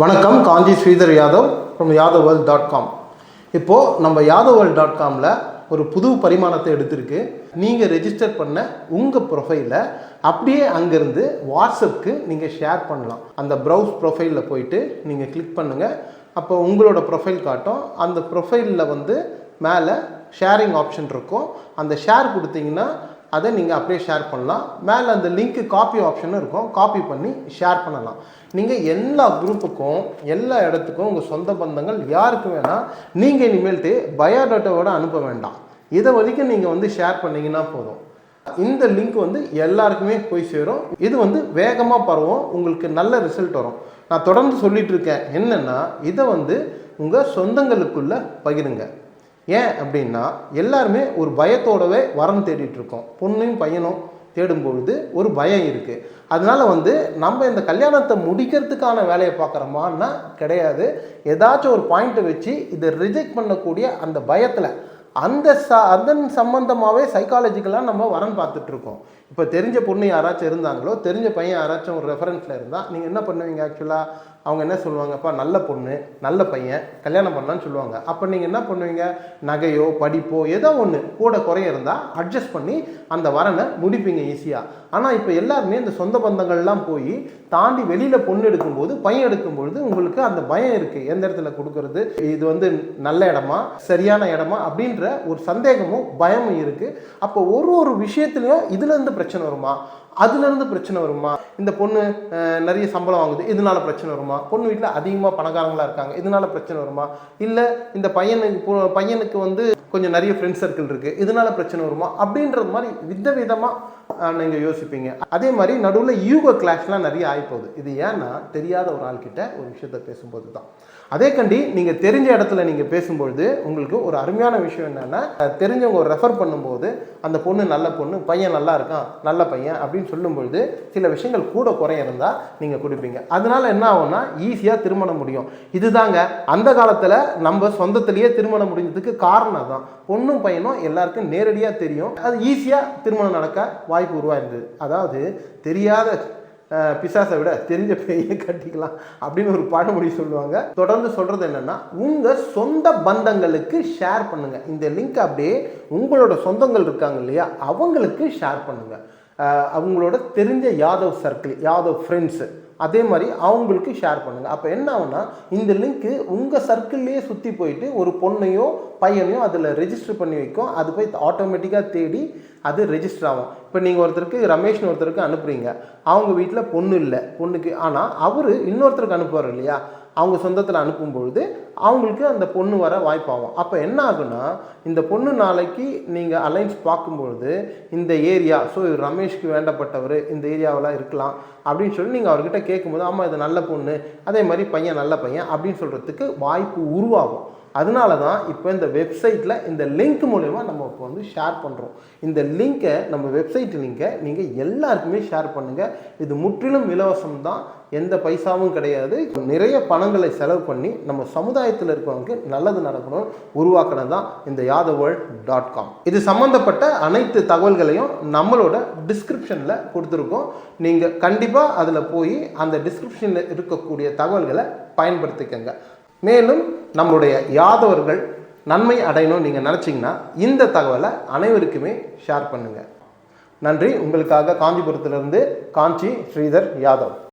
வணக்கம் Kanchi Sridhar Yadav from Yadav world dot com இப்போது நம்ம யாதவ் வேர்ல்ட் டாட் காமில் ஒரு புது பரிமாணத்தை எடுத்திருக்கு. நீங்கள் ரெஜிஸ்டர் பண்ண உங்கள் ப்ரொஃபைலை அப்படியே அங்கேருந்து வாட்ஸ்அப்புக்கு நீங்கள் ஷேர் பண்ணலாம். அந்த ப்ரௌஸ் ப்ரொஃபைலில் போயிட்டு நீங்கள் கிளிக் பண்ணுங்கள் அப்போ உங்களோட ப்ரொஃபைல் காட்டும். அந்த ப்ரொஃபைலில் வந்து மேலே ஷேரிங் ஆப்ஷன் இருக்கும். அந்த ஷேர் கொடுத்தீங்கன்னா அதை நீங்கள் அப்படியே ஷேர் பண்ணலாம். மேலே அந்த லிங்க்கு காப்பி ஆப்ஷனும் இருக்கும். காப்பி பண்ணி ஷேர் பண்ணலாம். நீங்கள் எல்லா குரூப்புக்கும் எல்லா இடத்துக்கும் உங்கள் சொந்த பந்தங்கள் யாருக்கு வேணால் நீங்கள் இனிமேல்ட்டு பயோடேட்டாவோட அனுப்ப வேண்டாம். இதை வரைக்கும் நீங்கள் வந்து ஷேர் பண்ணீங்கன்னா போதும். இந்த லிங்க் வந்து எல்லாருக்குமே போய் சேரும். இது வந்து வேகமாக பரவும். உங்களுக்கு நல்ல ரிசல்ட் வரும். நான் தொடர்ந்து சொல்லிகிட்டு இருக்கேன். என்னென்னா இதை வந்து உங்கள் சொந்தங்களுக்குள்ளே பகிருங்க. ஏன் அப்படின்னா எல்லாருமே ஒரு பயத்தோடவே வரம் தேடிட்டு இருக்கோம் பொண்ணையும் பையனும் தேடும் பொழுது ஒரு பயம் இருக்குது அதனால் வந்து நம்ம இந்த கல்யாணத்தை முடிக்கிறதுக்கான வேலையை பார்க்குறோமான்னா கிடையாது. ஏதாச்சும் ஒரு பாயிண்ட்டை வச்சு இதை ரிஜெக்ட் பண்ணக்கூடிய அந்த பயத்தில் அந்த ச அதன் சம்மந்தமாகவே சைக்காலஜிக்கலாக நம்ம வரன் பார்த்துட்ருக்கோம் இப்போ தெரிஞ்ச பொண்ணு யாராச்சும் இருந்தாங்களோ தெரிஞ்ச பையன் யாராச்சும் ஒரு ரெஃபரன்ஸில் இருந்தால் நீங்கள் என்ன பண்ணுவீங்க ஆக்சுவலாக அவங்க என்ன சொல்லுவாங்கப்பா நல்ல பொண்ணு நல்ல பையன் கல்யாணம் பண்ணலான்னு சொல்லுவாங்க. அப்போ நீங்கள் என்ன பண்ணுவீங்க? நகையோ படிப்போ ஏதோ ஒன்று கூட குறைய இருந்தால் அட்ஜஸ்ட் பண்ணி அந்த வரனை முடிப்பீங்க ஈஸியாக ஆனால் இப்போ எல்லாருமே இந்த சொந்த பந்தங்கள்லாம் போய் தாண்டி வெளியில் பொண்ணு எடுக்கும்போது பையன் எடுக்கும்பொழுது உங்களுக்கு அந்த பயம் இருக்குது எந்த இடத்துல கொடுக்கறது? இது வந்து நல்ல இடமா? சரியான இடமா? அப்படின்ற ஒரு சந்தேகமும் பயமும் இருக்குது அப்போ ஒரு ஒரு விஷயத்துலையும் இதுலேருந்து பிரச்சனை வருமா? அதுலேருந்து பிரச்சனை வருமா? இந்த பொண்ணு நிறைய சம்பளம் வாங்குது இதனால பிரச்சனை வருமா? பொண்ணு வீட்டில் அதிகமாக பணக்காரங்களா இருக்காங்க இதனால பிரச்சனை வருமா? இல்லை இந்த பையனுக்கு பையனுக்கு வந்து கொஞ்சம் நிறைய ஃப்ரெண்ட் சர்க்கிள் இருக்குது இதனால பிரச்சனை வருமா? அப்படின்றது மாதிரி வித விதமாக நீங்கள் யோசிப்பீங்க. அதே மாதிரி நடுவில் யூகோ கிளாஷ்லாம் நிறைய ஆகிப்போகுது இது ஏன்னா தெரியாத ஒரு ஆள்கிட்ட ஒரு விஷயத்த பேசும்போது தான் அதே கண்டி நீங்கள் தெரிஞ்ச இடத்துல நீங்கள் பேசும்பொழுது உங்களுக்கு ஒரு அருமையான விஷயம் என்னென்னா தெரிஞ்சவங்க ஒரு ரெஃபர் பண்ணும்போது அந்த பொண்ணு நல்ல பொண்ணு பையன் நல்லா இருக்கான் நல்ல பையன் அப்படின்னு சொல்லும்பொழுது சில விஷயங்கள் கூட குறைய இருந்தால் நீங்கள் கொடுப்பீங்க. அதனால என்ன ஆகும்னா ஈஸியாக திருமணம் முடியும். இதுதாங்க அந்த காலத்தில் நம்ம சொந்தத்திலேயே திருமணம் முடிஞ்சதுக்கு காரணம் தான் பொண்ணும் பையனும் எல்லாருக்கும் நேரடியாக தெரியும். அது ஈஸியாக திருமணம் நடக்க வாய்ப்பு உருவாயிருந்தது. அதாவது தெரியாத பிசாசை விட தெரிஞ்ச பேயை கட்டிக்கலாம் அப்படின்னு ஒரு பழமொழி சொல்லுவாங்க. தொடர்ந்து சொல்றது என்னன்னா உங்க சொந்த பந்தங்களுக்கு ஷேர் பண்ணுங்க. இந்த லிங்க் அப்படியே உங்களோட சொந்தங்கள் இருக்காங்க இல்லையா அவங்களுக்கு ஷேர் பண்ணுங்க. அவங்களோட தெரிஞ்ச யாதவ் சர்க்கிள் யாதவ் ஃப்ரெண்ட்ஸு அதே மாதிரி அவங்களுக்கு ஷேர் பண்ணுங்கள் அப்போ என்ன ஆகுனா இந்த லிங்க்கு உங்கள் சர்க்கிள்லேயே சுற்றி போயிட்டு ஒரு பொண்ணையோ பையனையும் அதில் ரெஜிஸ்டர் பண்ணி வைக்கும். அது போய் ஆட்டோமேட்டிக்காக தேடி அது ரெஜிஸ்டர் ஆகும். இப்போ நீங்கள் ஒருத்தருக்கு ரமேஷ்னு ஒருத்தருக்கு அனுப்புறீங்க. அவங்க வீட்டில் பொண்ணு இல்லை. பொண்ணுக்கு ஆனால் அவர் இன்னொருத்தருக்கு அனுப்புவார் இல்லையா? அவங்க சொந்தத்தில் அனுப்பும்பொழுது அவங்களுக்கு அந்த பொண்ணு வர வாய்ப்பாகும். அப்போ என்ன ஆகுனா இந்த பொண்ணு நாளைக்கு நீங்கள் அலைன்ஸ் பார்க்கும்பொழுது இந்த ஏரியா ஸோ ரமேஷ்க்கு வேண்டப்பட்டவர் இந்த ஏரியாவில் இருக்கலாம் அப்படின்னு சொல்லி நீங்கள் அவர்கிட்ட கேட்கும்போது ஆமாம் இது நல்ல பொண்ணு அதே மாதிரி பையன் நல்ல பையன் அப்படின்னு சொல்கிறதுக்கு வாய்ப்பு உருவாகும். அதனால தான் இப்போ இந்த வெப்சைட்டில் இந்த லிங்க் மூலயமா நம்ம இப்போ வந்து ஷேர் பண்ணுறோம் இந்த லிங்க்கை நம்ம வெப்சைட் லிங்கை நீங்கள் எல்லாருக்குமே ஷேர் பண்ணுங்கள் இது முற்றிலும் இலவசம் தான் எந்த பைசாவும் கிடையாது. நிறைய பணங்களை செலவு பண்ணி நம்ம சமுதாயத்தில் இருக்கவங்களுக்கு நல்லது நடக்கணும். உருவாக்கினது தான் இந்த யாதவ் டாட் காம் இது சம்மந்தப்பட்ட அனைத்து தகவல்களையும் நம்மளோட டிஸ்கிரிப்ஷனில் கொடுத்துருக்கோம். நீங்கள் கண்டிப்பாக அதில் போய் அந்த டிஸ்கிரிப்ஷனில் இருக்கக்கூடிய தகவல்களை பயன்படுத்திக்கங்க. மேலும் நம்மளுடைய யாதவர்கள் நன்மை அடையணும்னு நீங்கள் நினச்சிங்கன்னா இந்த தகவலை அனைவருக்குமே ஷேர் பண்ணுங்கள் நன்றி. உங்களுக்காக காஞ்சிபுரத்திலிருந்து காஞ்சி ஸ்ரீதர் யாதவ்.